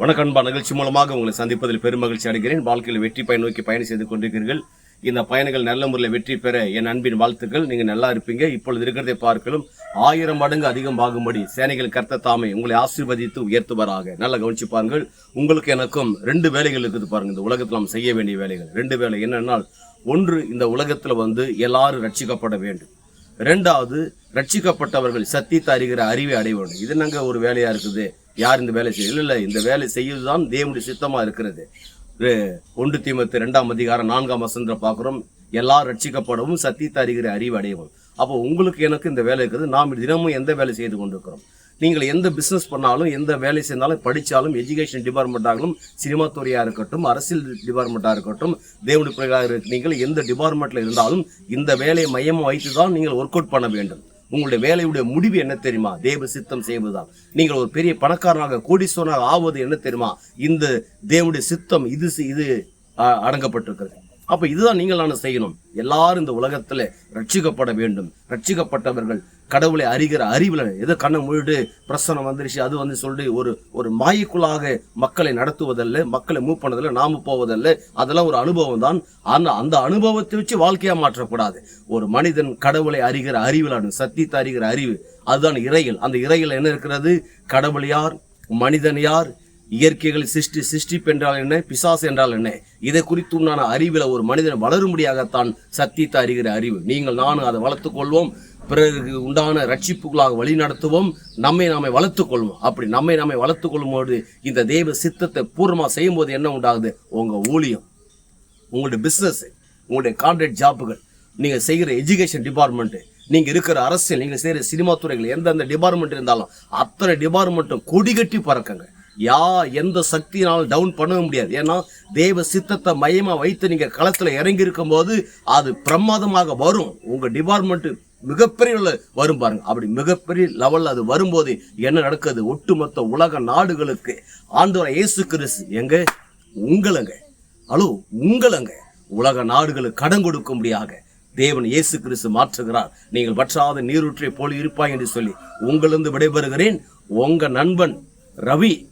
வணக்கம் அன்பா நிகழ்ச்சி மூலமாக உங்களை சந்திப்பதில் பெருமகிழ்ச்சி அடைகிறேன். வாழ்க்கையில் வெற்றி பயன் நோக்கி பயணம் செய்து கொண்டிருக்கிறீர்கள். இந்த பயணங்கள் நல்ல முறையில் வெற்றி பெற என் அன்பின் வாழ்த்துக்கள். நீங்கள் நல்லா இருப்பீங்க. இப்பொழுது இருக்கிறதை பார்க்கலும் ஆயிரம் மடங்கு அதிகம் ஆகும்படி சேனைகள் கர்த்த தாமே உங்களை ஆசீர்வதித்து உயர்த்துவராக. நல்லா கவனிச்சு பாருங்கள். உங்களுக்கு எனக்கும் ரெண்டு வேலைகள் இருக்குது பாருங்கள். இந்த உலகத்தில் நாம் செய்ய வேண்டிய வேலைகள். ரெண்டு வேலை என்னென்னால் ஒன்று இந்த உலகத்தில் வந்து எல்லாரும் ரட்சிக்கப்பட வேண்டும். ரெண்டாவது ரட்சிக்கப்பட்டவர்கள் சத்தியத்தை அறிகிற அறிவை அடைய வேண்டும். இது நாங்கள் ஒரு வேலையாக இருக்குது? யார் இந்த வேலை செய்ய இல்லை இந்த வேலை செய்வதுதான் தேவனுடைய சித்தமாக இருக்கிறது. ஒன்று தீமத்து ரெண்டாம் அதிகாரம் நான்காம் வசந்த பார்க்குறோம். எல்லாரும் ரட்சிக்கப்படவும் சத்தியத்தை அறிகிற அறிவு அடையவும். அப்போ உங்களுக்கு எனக்கு இந்த வேலை இருக்குது. நாம் தினமும் எந்த வேலை செய்து கொண்டிருக்கிறோம்? நீங்கள் எந்த பிஸ்னஸ் பண்ணாலும் எந்த வேலை செய்தாலும் படித்தாலும் எஜுகேஷன் டிபார்ட்மெண்ட் ஆகலும் சினிமா துறையாக இருக்கட்டும் அரசியல் டிபார்ட்மெண்ட்டாக இருக்கட்டும் தேவனுடைய பிள்ளைகளாக நீங்கள் எந்த டிபார்ட்மெண்ட்டில் இருந்தாலும் இந்த வேலையை மையமாக வைத்து தான் நீங்கள் ஒர்க் அவுட் பண்ண வேண்டும். உங்களுடைய வேலையுடைய முடிவு என்ன தெரியுமா? தேவ சித்தம் செய்வதுதான். நீங்கள் ஒரு பெரிய பணக்காரனாக கோடீஸ்வரனாக ஆவது என்ன தெரியுமா? இந்த தேவனுடைய சித்தம் இது இது அடங்கப்பட்டிருக்கிறது. அப்ப இதுதான் நீங்கள் நான் செய்யணும். எல்லாரும் இந்த உலகத்துல ரட்சிக்கப்பட வேண்டும். ரட்சிக்கப்பட்டவர்கள் கடவுளை அறிகிற அறிவில் எதோ கண்ணை முழுடு பிரசனம் வந்துருச்சு அது வந்து சொல்லிட்டு ஒரு ஒரு மாயக்குள்ளாக மக்களை நடத்துவதல்ல மக்களை மூவ் பண்ணதில்ல நாம போவதல்ல. அதெல்லாம் ஒரு அனுபவம் தான். ஆனால் அந்த அனுபவத்தை வச்சு வாழ்க்கையாக மாற்றக்கூடாது ஒரு மனிதன் கடவுளை அறிகிற அறிவில் சத்தியத்தை அறிகிற அறிவு அதுதான் இறையில். அந்த இறையில் என்ன இருக்கிறது? கடவுள் யார்? மனிதன் யார்? இயற்கைகள் சிருஷ்டி சிருஷ்டிப்பு என்றால் என்ன? பிசாசு என்றால் என்ன? இதை குறித்து உண்டான அறிவில் ஒரு மனிதன் வளரும்படியாகத்தான் சத்தியத்தை அறிகிற அறிவு. நீங்கள் நானும் அதை வளர்த்துக் பிறருக்கு பிறகு உண்டான ரட்சிப்புகளாக வழி நடத்துவோம் நம்மை நாமே வளர்த்துக் கொள்வோம். அப்படி நம்மை நாமே வளர்த்துக் கொள்ளும்போது இந்த தெய்வ சித்தத்தை பூர்வமாக செய்யும் போது என்ன உண்டாகுது? உங்கள் ஊழியம் உங்களுடைய பிசினஸ் உங்களுடைய கான்ட்ராக்ட் ஜாப்புகள் நீங்கள் செய்கிற எஜுகேஷன் டிபார்ட்மெண்ட்டு நீங்கள் இருக்கிற அரசியல் நீங்கள் செய்கிற சினிமா துறைகள் எந்தெந்த டிபார்ட்மெண்ட் இருந்தாலும் அத்தனை டிபார்ட்மெண்ட்டும் கொடிகட்டி பறக்குங்க. யா எந்த சக்தியினாலும் டவுன் பண்ணவே முடியாது. ஏன்னா தேவ சித்தத்தை மையமாக வைத்து நீங்கள் களத்தில் இறங்கி இருக்கும் போது அது பிரமாதமாக வரும். உங்கள் டிபார்ட்மெண்ட்டு மிகப்பெரிய வரும் பாருங்க. அப்படி மிகப்பெரிய லெவல்ல அது வரும்போது என்ன நடக்குது? ஒட்டுமொத்த உலக நாடுகளுக்கு ஆண்டவரை இயேசு கிறிஸ்து. எங்க? உங்களுங்க. அலோ உங்களுங்க. உலக நாடுகளுக்கு கடன் கொடுக்கும்படியாக தேவன் இயேசு கிறிஸ்து மாற்றுகிறார். நீங்கள் வற்றாத நீரூற்றை போல் இருப்பாய் என்று சொல்லி உங்களிருந்து விடைபெறுகிறேன். உங்க நண்பன் ரவி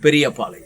பெரியபாளையம்